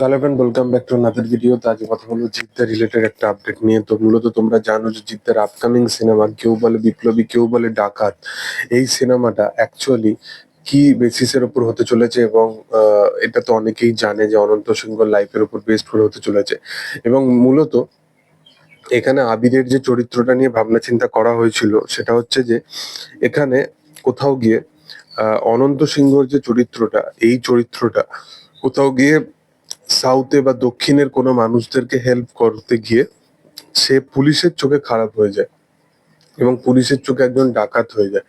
Hello friend welcome back to another video তো আজ কথা বলব জিদ্দার রিলেটেড একটা আপডেট নিয়ে। তো মূলত তোমরা জানো যে জিদ্দার আপকামিং সিনেমা কেউ বলে বিপ্লবী, কেউ বলে ডাকাত। এই সিনেমাটা অ্যাকচুয়ালি কি বেসিসের উপর হতে চলেছে এবং এটা তো অনেকেই জানে যে অনন্ত সিংহ লাইফের উপর বেস্ড করে হতে চলেছে। এবং মূলত এখানে আবিরের যে চরিত্রটা নিয়ে ভাবনা চিন্তা করা হয়েছিল, সেটা হচ্ছে যে এখানে কোথাও গিয়ে অনন্ত সিংহর যে চরিত্রটা, এই চরিত্রটা কোথাও গিয়ে সাউথে বা দক্ষিণের কোনো মানুষদেরকে হেল্প করতে গিয়ে সে পুলিশের চোখে খারাপ হয়ে যায় এবং পুলিশের চোখে একজন ডাকাত হয়ে যায়।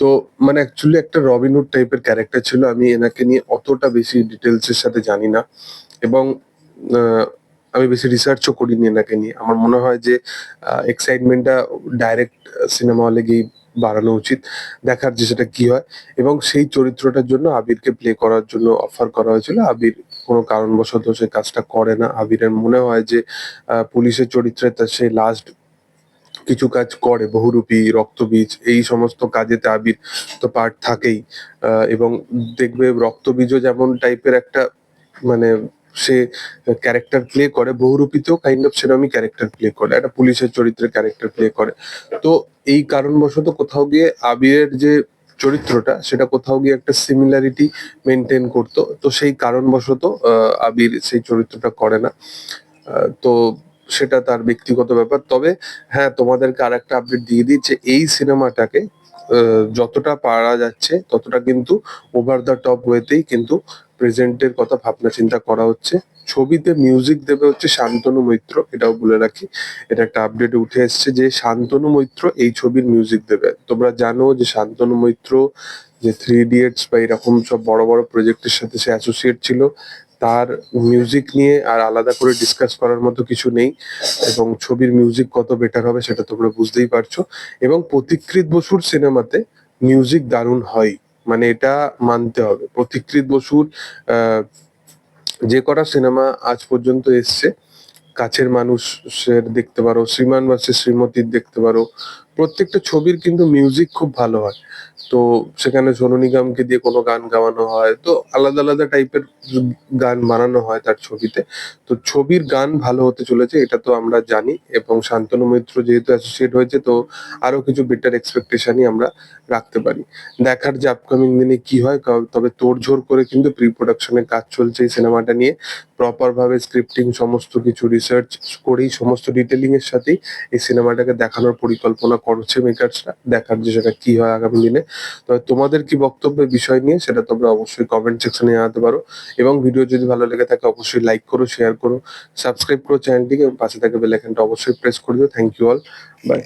তো মানে অ্যাকচুয়ালি একটা রবিনহুড টাইপের ক্যারেক্টার ছিল, আমি এনাকে নিয়ে অতটা বেশি ডিটেলস এর সাথে জানি না এবং আমি বেশি রিসার্চও করিনি এনাকে নিয়ে। আমার মনে হয় যে এক্সাইটমেন্টটা ডাইরেক্ট সিনেমা হলে গিয়ে বাড়ানো উচিত, দেখার যে সেটা কি হয়। এবং সেই চরিত্রটার জন্য আবিরকে প্লে করার জন্য অফার করা হয়েছিল। আবির কোনো কারণবশত সে কাজটা করে না। আবিরের মনে হয় যে পুলিশের চরিত্রে তার সে লাস্ট কিছু কাজ করে, বহুরূপী, রক্তবীজ, এই সমস্ত কাজেতে আবির তো পার্ট থাকেই। এবং দেখবে রক্তবীজও যেমন টাইপের একটা মানে সে ক্যারেক্টার প্লে করে, বহুরূপীতেও কাইন্ড অফ সেরকমই ক্যারেক্টার প্লে করে, একটা পুলিশের চরিত্রের ক্যারেক্টার প্লে করে। তো এই কারণবশত কোথাও গিয়ে আবিরের যে চরিত্রটা, সেটা কোথাও গিয়ে একটা সিমিলারিটি মেনটেন করতো। তো সেই কারণবশত আবির সেই চরিত্রটা করে না। তো সেটা তার ব্যক্তিগত ব্যাপার। তবে হ্যাঁ তোমাদেরকে আর একটা আপডেট দিয়ে দিই যে এই সিনেমাটাকে যতটা পারা যাচ্ছে, ততটা কিন্তু ওভার দ্য টপ ওয়েতেই কিন্তু প্রেজেন্টের কথা ভাবনা চিন্তা করা হচ্ছে। ছবিতে মিউজিক দেবে হচ্ছে শান্তনু মৈত্র, এটাও বলে রাখি। এটা একটা আপডেট উঠে এসেছে যে শান্তনু মৈত্র এই ছবির মিউজিক দেবে। তোমরা জানো যে শান্তনু মৈত্র, যে থ্রি ইডিয়েটস বা এরকম সব বড় বড় প্রজেক্টের সাথে সে অ্যাসোসিয়েট ছিল, তার মিউজিক নিয়ে আর আলাদা করে ডিসকাস করার মতো কিছু নেই এবং ছবির মিউজিক কত বেটার হবে সেটা তোমরা বুঝতেই পারছ। এবং প্রতিকৃত বসুর সিনেমাতে মিউজিক দারুণ হয়। মানে এটা মানতে হবে। প্রতিকৃত বসুর যে কটা সিনেমা আজ পর্যন্ত এসছে, কাছের মানুষের দেখতে পারো, শ্রীমান বাসে শ্রীমতীর দেখতে পারো প্রত্যেকটা ছবির কিন্তু মিউজিক খুব ভালো হয়। তো সেখানে সোনু নিগমকে দিয়ে কোনো গান গাওয়ানো হয়, তো আলাদা আলাদা টাইপের গান বানানো হয় তার ছবিতে। তো ছবির গান ভালো হতে চলেছে, এটা তো আমরা জানি। এবং শান্তনু মৈত্র যেহেতু অ্যাসোসিয়েট হয়েছে, তো আরও কিছু বেটার এক্সপেকটেশনই আমরা রাখতে পারি। দেখার যে আপকামিং দিনে কি হয় তবে তোড়জোড় করে কিন্তু প্রি প্রোডাকশনের কাজ চলছে এই সিনেমাটা নিয়ে। প্রপার ভাবে স্ক্রিপ্টিং সমস্ত কিছু রিসার্চ করেই, সমস্ত ডিটেলিং এর সাথেই এই সিনেমাটাকে দেখানোর পরিকল্পনা করছে মেকার্সরা দেখার যে সেটা কি হয় আগামী দিনে। তবে তোমাদের কি বক্তব্য বিষয় নিয়ে সেটা তোমরা অবশ্যই কমেন্ট সেকশনে জানাতে পারো। এবং ভিডিও যদি ভালো লেগে থাকে অবশ্যই লাইক করো শেয়ার করো সাবস্ক্রাইব করো চ্যানেলটিকে পাশে থাকা বেল আইকনটা অবশ্যই প্রেস করে দিও। Thank you all by